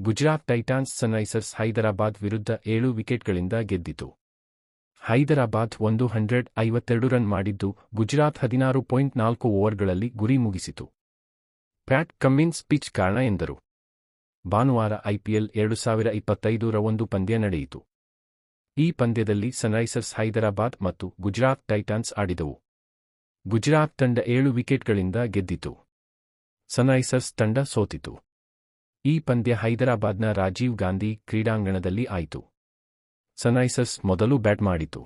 Gujarat Titans Sunrisers Hyderabad ವಿರುದ್ಧ ಏಳು ವಿಕೆಟ್ಗಳಿಂದ ಗೆದ್ದಿತು. ಹೈದರಾಬಾದ್ ಒಂದು ಹಂಡ್ರೆಡ್ ಐವತ್ತೆರಡು ರನ್ ಮಾಡಿದ್ದು ಗುಜರಾತ್ ಹದಿನಾರು ಪಾಯಿಂಟ್ ನಾಲ್ಕು ಓವರ್ಗಳಲ್ಲಿ ಗುರಿ ಮುಗಿಸಿತು. ಪ್ಯಾಟ್ ಕಮ್ಮಿನ್ಸ್ ಪಿಚ್ ಕಾರಣ ಎಂದರು. ಭಾನುವಾರ ಐಪಿಎಲ್ ಎರಡು ಸಾವಿರ ಇಪ್ಪತ್ತೈದರ ಒಂದು ಪಂದ್ಯ ನಡೆಯಿತು. ಈ ಪಂದ್ಯದಲ್ಲಿ ಸನ್ರೈಸರ್ಸ್ ಹೈದರಾಬಾದ್ ಮತ್ತು ಗುಜರಾತ್ ಟೈಟಾನ್ಸ್ ಆಡಿದವು. ಗುಜರಾತ್ ತಂಡ ಏಳು ವಿಕೆಟ್ಗಳಿಂದ ಗೆದ್ದಿತು. ಸನ್ರೈಸರ್ಸ್ ತಂಡ ಸೋತಿತು. ಈ ಪಂದ್ಯ ಹೈದರಾಬಾದ್ನ ರಾಜೀವ್ ಗಾಂಧಿ ಕ್ರೀಡಾಂಗಣದಲ್ಲಿ ಆಯಿತು. ಸನ್ರೈಸರ್ಸ್ ಮೊದಲು ಬ್ಯಾಟ್ ಮಾಡಿತು.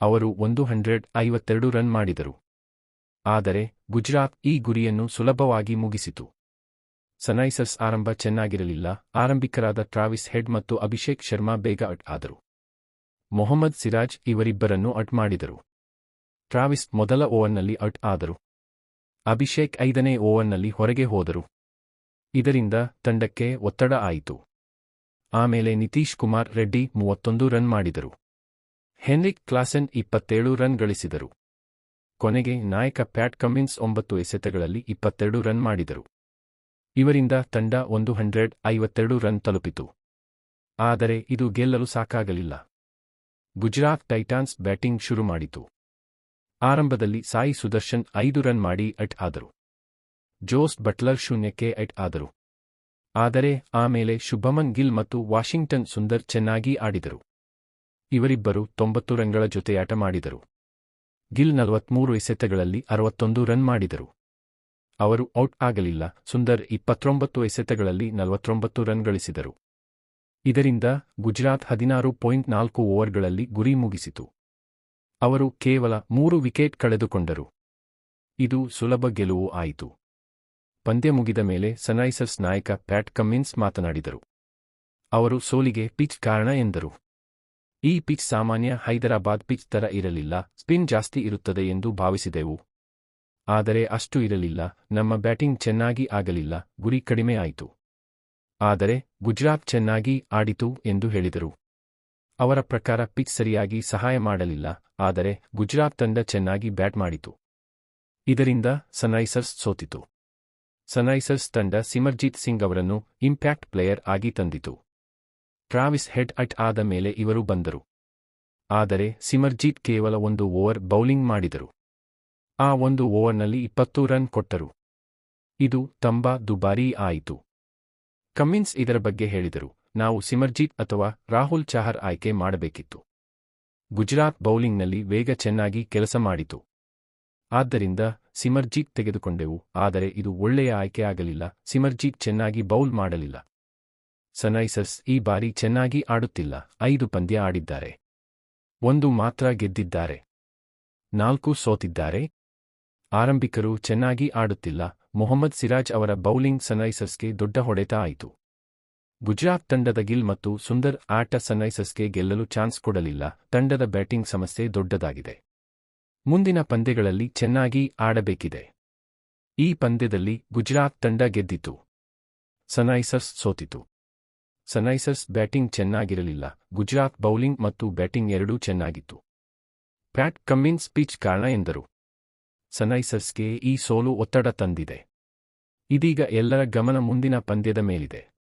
ಅವರು ಒಂದು ಹಂಡ್ರೆಡ್ ಐವತ್ತೆರಡು ರನ್ ಮಾಡಿದರು. ಆದರೆ ಗುಜರಾತ್ ಈ ಗುರಿಯನ್ನು ಸುಲಭವಾಗಿ ಮುಗಿಸಿತು. ಸನ್ರೈಸರ್ಸ್ ಆರಂಭ ಚೆನ್ನಾಗಿರಲಿಲ್ಲ, ಆರಂಭಿಕರಾದ ಟ್ರಾವಿಸ್ ಹೆಡ್ ಮತ್ತು ಅಭಿಷೇಕ್ ಶರ್ಮಾ ಬೇಗ ಅಟ್ ಆದರು. ಮೊಹಮ್ಮದ್ ಸಿರಾಜ್ ಇವರಿಬ್ಬರನ್ನು ಅಟ್ ಮಾಡಿದರು. ಟ್ರಾವಿಸ್ ಮೊದಲ ಓವರ್ನಲ್ಲಿ ಅಟ್ ಆದರು. ಅಭಿಷೇಕ್ ಐದನೇ ಓವರ್ನಲ್ಲಿ ಹೊರಗೆ ಹೋದರು. ಇದರಿಂದ ತಂಡಕ್ಕೆ ಒತ್ತಡ ಆಯಿತು. ಆಮೇಲೆ ನಿತೀಶ್ ಕುಮಾರ್ ರೆಡ್ಡಿ ಮೂವತ್ತೊಂದು ರನ್ ಮಾಡಿದರು. ಹೆನ್ರಿಕ್ ಕ್ಲಾಸೆನ್ ಇಪ್ಪತ್ತೇಳು ರನ್ ಗಳಿಸಿದರು. ಕೊನೆಗೆ ನಾಯಕ ಪ್ಯಾಟ್ ಕಮಿನ್ಸ್ ಒಂಬತ್ತು ಎಸೆತಗಳಲ್ಲಿ ಇಪ್ಪತ್ತೆರಡು ರನ್ ಮಾಡಿದರು. ಇವರಿಂದ ತಂಡ ಒಂದು ಹಂಡ್ರೆಡ್ ಐವತ್ತೆರಡು ರನ್ ತಲುಪಿತು. ಆದರೆ ಇದು ಗೆಲ್ಲಲು ಸಾಕಾಗಲಿಲ್ಲ. ಗುಜರಾತ್ ಟೈಟಾನ್ಸ್ ಬ್ಯಾಟಿಂಗ್ ಶುರು ಮಾಡಿತು. ಆರಂಭದಲ್ಲಿ ಸಾಯಿ ಸುದರ್ಶನ್ ಐದು ರನ್ ಮಾಡಿ ಅಟ್ ಆದರು. ಜೋಸ್ ಬಟ್ಲರ್ ಶೂನ್ಯಕ್ಕೆ ಐಟ್ ಆದರು. ಆದರೆ ಆಮೇಲೆ ಶುಭಮನ್ ಗಿಲ್ ಮತ್ತು ವಾಷಿಂಗ್ಟನ್ ಸುಂದರ್ ಚೆನ್ನಾಗಿ ಆಡಿದರು. ಇವರಿಬ್ಬರು ತೊಂಬತ್ತು ರನ್ಗಳ ಜೊತೆಯಾಟ ಮಾಡಿದರು. ಗಿಲ್ ನಲವತ್ಮೂರು ಎಸೆತಗಳಲ್ಲಿ ಅರವತ್ತೊಂದು ರನ್ ಮಾಡಿದರು. ಅವರು ಔಟ್ ಆಗಲಿಲ್ಲ, ಸುಂದರ್ ಇಪ್ಪತ್ತೊಂಬತ್ತು ಎಸೆತಗಳಲ್ಲಿ ನಲವತ್ತೊಂಬತ್ತು ರನ್ ಗಳಿಸಿದರು. ಇದರಿಂದ ಗುಜರಾತ್ ಹದಿನಾರು ಪಾಯಿಂಟ್ ನಾಲ್ಕು ಓವರ್ಗಳಲ್ಲಿ ಗುರಿ ಮುಗಿಸಿತು. ಅವರು ಕೇವಲ ಮೂರು ವಿಕೆಟ್ ಕಳೆದುಕೊಂಡರು. ಇದು ಸುಲಭ ಗೆಲುವು ಆಯಿತು. ಪಂದ್ಯ ಮುಗಿದ ಮೇಲೆ ಸನ್ರೈಸರ್ಸ್ ನಾಯಕ ಪ್ಯಾಟ್ ಕಮ್ಮಿನ್ಸ್ ಮಾತನಾಡಿದರು. ಅವರು ಸೋಲಿಗೆ ಪಿಚ್ ಕಾರಣ ಎಂದರು. ಈ ಪಿಚ್ ಸಾಮಾನ್ಯ ಹೈದರಾಬಾದ್ ಪಿಚ್ ತರ ಇರಲಿಲ್ಲ, ಸ್ಪಿನ್ ಜಾಸ್ತಿ ಇರುತ್ತದೆ ಎಂದು ಭಾವಿಸಿದೆವು. ಆದರೆ ಅಷ್ಟು ಇರಲಿಲ್ಲ, ನಮ್ಮ ಬ್ಯಾಟಿಂಗ್ ಚೆನ್ನಾಗಿ ಆಗಲಿಲ್ಲ, ಗುರಿ ಕಡಿಮೆ ಆಯಿತು. ಆದರೆ ಗುಜರಾತ್ ಚೆನ್ನಾಗಿ ಆಡಿತು ಎಂದು ಹೇಳಿದರು. ಅವರ ಪ್ರಕಾರ ಪಿಚ್ ಸರಿಯಾಗಿ ಸಹಾಯ ಮಾಡಲಿಲ್ಲ, ಆದರೆ ಗುಜರಾತ್ ತಂಡ ಚೆನ್ನಾಗಿ ಬ್ಯಾಟ್ ಮಾಡಿತು. ಇದರಿಂದ ಸನ್ರೈಸರ್ಸ್ ಸೋತಿತು. ಸನ್ರೈಸರ್ಸ್ ತಂಡ ಸಿಮರ್ಜಿತ್ ಸಿಂಗ್ ಅವರನ್ನು ಇಂಪ್ಯಾಕ್ಟ್ ಪ್ಲೇಯರ್ ಆಗಿ ತಂದಿತು. ಟ್ರಾವಿಸ್ ಹೆಡ್ ಅಟ್ ಆದ ಮೇಲೆ ಇವರು ಬಂದರು. ಆದರೆ ಸಿಮರ್ಜಿತ್ ಕೇವಲ ಒಂದು ಓವರ್ ಬೌಲಿಂಗ್ ಮಾಡಿದರು. ಆ ಒಂದು ಓವರ್ನಲ್ಲಿ ಇಪ್ಪತ್ತು ರನ್ ಕೊಟ್ಟರು. ಇದು ತಂಬಾ ದುಬಾರಿ ಆಯಿತು. ಕಮ್ಮಿನ್ಸ್ ಇದರ ಬಗ್ಗೆ ಹೇಳಿದರು, ನಾವು ಸಿಮರ್ಜಿತ್ ಅಥವಾ ರಾಹುಲ್ ಚಾಹರ್ ಆಯ್ಕೆ ಮಾಡಬೇಕಿತ್ತು. ಗುಜರಾತ್ ಬೌಲಿಂಗ್ನಲ್ಲಿ ವೇಗ ಚೆನ್ನಾಗಿ ಕೆಲಸ ಮಾಡಿತು. ಆದ್ದರಿಂದ ಸಿಮರ್ಜೀತ್ ತೆಗೆದುಕೊಂಡೆವು, ಆದರೆ ಇದು ಒಳ್ಳೆಯ ಆಯ್ಕೆಯಾಗಲಿಲ್ಲ ಸಿಮರ್ಜೀತ್ ಚೆನ್ನಾಗಿ ಬೌಲ್ ಮಾಡಲಿಲ್ಲ. ಸನ್ರೈಸರ್ಸ್ ಈ ಬಾರಿ ಚೆನ್ನಾಗಿ ಆಡುತ್ತಿಲ್ಲ, ಐದು ಪಂದ್ಯ ಆಡಿದ್ದಾರೆ. ಒಂದು ಮಾತ್ರ ಗೆದ್ದಿದ್ದಾರೆ. ನಾಲ್ಕು ಸೋತಿದ್ದಾರೆ. ಆರಂಭಿಕರು ಚೆನ್ನಾಗಿ ಆಡುತ್ತಿಲ್ಲ, ಮೊಹಮ್ಮದ್ ಸಿರಾಜ್ ಅವರ ಬೌಲಿಂಗ್ ಸನ್ರೈಸರ್ಸ್ಗೆ ದೊಡ್ಡ ಹೊಡೆತ ಆಯಿತು. ಗುಜರಾತ್ ತಂಡದ ಗಿಲ್ ಮತ್ತು ಸುಂದರ್ ಆಟ ಸನ್ರೈಸರ್ಸ್ಗೆ ಗೆಲ್ಲಲು ಚಾನ್ಸ್ ಕೊಡಲಿಲ್ಲ, ತಂಡದ ಬ್ಯಾಟಿಂಗ್ ಸಮಸ್ಯೆ ದೊಡ್ಡದಾಗಿದೆ. ಮುಂದಿನ ಪಂದ್ಯಗಳಲ್ಲಿ ಚೆನ್ನಾಗಿ ಆಡಬೇಕಿದೆ. ಈ ಪಂದ್ಯದಲ್ಲಿ ಗುಜರಾತ್ ತಂಡ ಗೆದ್ದಿತು. ಸನೈಸರ್ಸ್ ಸೋತಿತು. ಸನೈಸರ್ಸ್ ಬ್ಯಾಟಿಂಗ್ ಚೆನ್ನಾಗಿರಲಿಲ್ಲ. ಗುಜರಾತ್ ಬೌಲಿಂಗ್ ಮತ್ತು ಬ್ಯಾಟಿಂಗ್ ಎರಡೂ ಚೆನ್ನಾಗಿತ್ತು. ಪ್ಯಾಟ್ ಕಮ್ಮಿನ್ಸ್ ಪಿಚ್ ಕಾರಣ ಎಂದರು. ಸನೈಸರ್ಸ್ಗೆ ಈ ಸೋಲು ಒತ್ತಡ ತಂದಿದೆ. ಇದೀಗ ಎಲ್ಲರ ಗಮನ ಮುಂದಿನ ಪಂದ್ಯದ ಮೇಲಿದೆ.